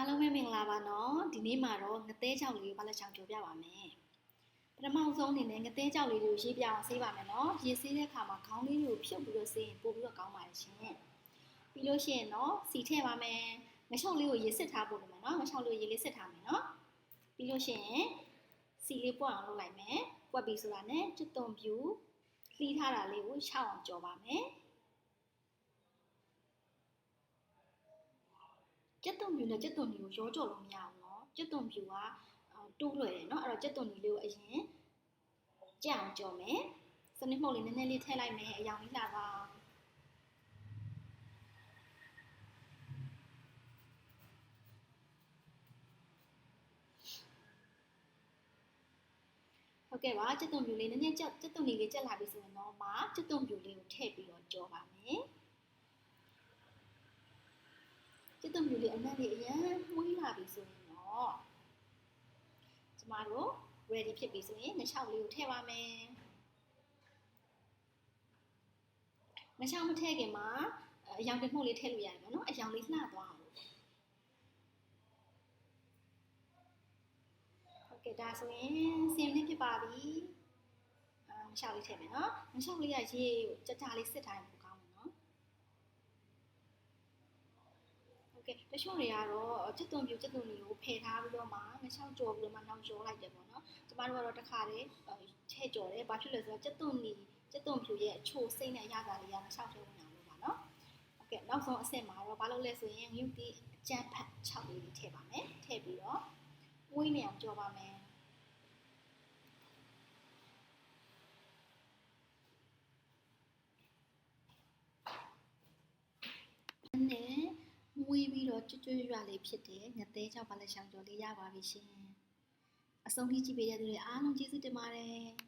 အားလုံးပဲမင်္ဂလာပါနော်ဒီနေ့မှာတော့ငသဲကြောက်လေးကိုဘာလက်ချောင်ပြောပြပါမယ်ပထမဆုံးအနေနဲ့ငသဲကြောက်လေးတွေကိုရေးပြအောင်ဆေးပါမယ်နော်ရေးဆေးတဲ့အခါမှာခေါင်းလေးတွေကိုဖြုတ်ပြီးတော့ဆေးရင်ပို့ပြီးတော့ကောင်းပါတယ်ရှင်ပြီးလို့ရှိရင်တော့စီထည့်ပါမယ်ငချောက်လေးကိုရေးစစ်ထားဖို့လိုမယ်နော်ငချောက်လေးကိုရေးလေးစစ်ထားမယ်နော်ပြီးလို့ရှိရင်စီလေးပွက်အောင်လုပ်လိုက်မယ်ပွက်ပြီးဆိုတာနဲ့ကျွတ်တုံပြူလှီးထားတာလေးကိုရှောက်အောင်ကြော်ပါမယ် ကျက်သွန်ဖြူနဲ့ကျက်သွန်နီကိုရောကြော်လို့မရဘူးနော်ကျက်သွန်ဖြူကတူးလွယ်တယ်နော်အဲ့တော့ကျက်သွန်နီလေးကိုအရင်ကြအောင်ကြော်မယ်စနစ်မှုတ်လေးနည်းနည်းလေးထည့်လိုက်မယ်အယောင်လေးလာပါဟုတ်ကဲ့ပါကျက်သွန်ပြူလေးနည်းနည်းကျက်ကျက်သွန်လေးလေးကျက်လာပြီဆိုရင်တော့မကျက်သွန်ပြူလေးကိုထည့်ပြီးတော့ကြောပါမယ် ကျက်သွန်ပြူလေးအနက်လေးအရင်မှုေးလာပြီဆိုရင်တော့ကျမတို့ ready ဖြစ်ပြီဆိုရင်နှချောက်လေးကိုထည့်ပါမယ်နှချောက်မထည့်ခင်မှာအယောင်တစ်မှုတ်လေးထည့်လို့ရတယ်ပေါ့နော်အယောင်လေးလှသွားအောင်လို့ဟုတ်ကဲ့ဒါဆိုရင်စင်လေးဖြစ်ပါပြီအာနှချောက်လေးထည့်မယ်နော်နှချောက်လေးကရေကိုကြကြလေးစစ်ထားရင်ပိုကောင်းတယ်နော် ဟုတ်ကဲ့တချို့တွေကတော့ချက်သွန်ပြူချက်သွန်လေးကိုဖယ်ထားပြီးတော့မှငချောင်းကြော်ပြီးတော့မှနောက်ကြော်လိုက်တယ်ပေါ့နော်ကျမတို့ကတော့တစ်ခါတည်းချဲ့ကြော်တယ်ဘာဖြစ်လဲဆိုတော့ချက်သွန်လေးချက်သွန်ပြူရဲ့အချိုစိမ့်နဲ့ရတာလေးကငချောင်းထဲဝင်အောင်လို့ပါနော်ဟုတ်ကဲ့နောက်ဆုံးအဆင့်မှာတော့ဘာလုပ်လဲဆိုရင်ငရုတ်တီးအကြမ်းဖက်6လေးထည့်ပါမယ်ထည့်ပြီးတော့ဝိုင်းနေအောင်ကြော်ပါမယ်နဲ့မွေးပြီးတော့ ကျွတ်ကျွတ်ရွလေးဖြစ်တယ်ငသဲကြောင့်ဘာလဲရှောင်ကြော်လေးရပါပြီရှင်အဆုံးထိကြည့်ပေးတဲ့သူတွေအားလုံးကျေးဇူးတင်ပါတယ်